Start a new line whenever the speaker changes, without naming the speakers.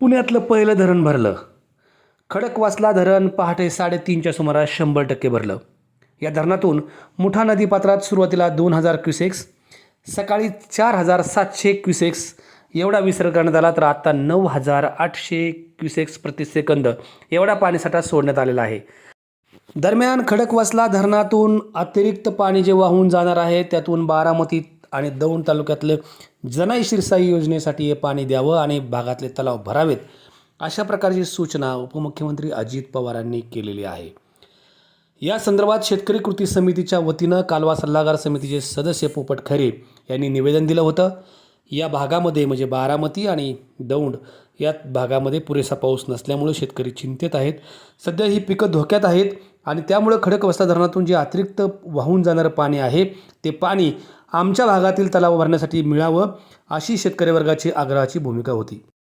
पुण्यातलं पहिलं धरण भरलं. खडकवासला धरण पहाटे साडेतीनच्या सुमारास शंभर टक्के भरलं. या धरणातून मुठा नदीपात्रात सुरुवातीला दोन हजार क्युसेक्स सकाळी चार हजार सातशे क्युसेक्स एवढा विसर्ग करण्यात आला तर आत्ता नऊ हजार आठशे क्युसेक्स प्रतिसेकंद एवढा पाणीसाठा सोडण्यात आलेला आहे. दरम्यान खडकवासला धरणातून अतिरिक्त पाणी जे वाहून जाणार आहे त्यातून बारामती आणि दौंड तालुक्यातलं जनाई शिरसाई योजनेसाठी हे पाणी द्यावं आणि भागातले तलाव भरावेत अशा प्रकारची सूचना उपमुख्यमंत्री अजित पवारांनी केलेली आहे. या संदर्भात शेतकरी कृती समितीच्या वतीनं कालवा सल्लागार समितीचे सदस्य पोपट खरे यांनी निवेदन दिलं होतं. या भागामध्ये म्हणजे बारामती आणि दौंड या भागामध्ये पुरेसा पाऊस नसल्यामुळे शेतकरी चिंतेत आहेत. सध्या ही पिकं धोक्यात आहेत. आणि त्यामुळं खडकवस्ता धरणातून जे अतिरिक्त वाहून जाणारं पाणी आहे ते पाणी आमच्या भागातील तलाव भरण्यासाठी मिळावं अशी शेतकरी वर्गाची आग्रहाची भूमिका होती.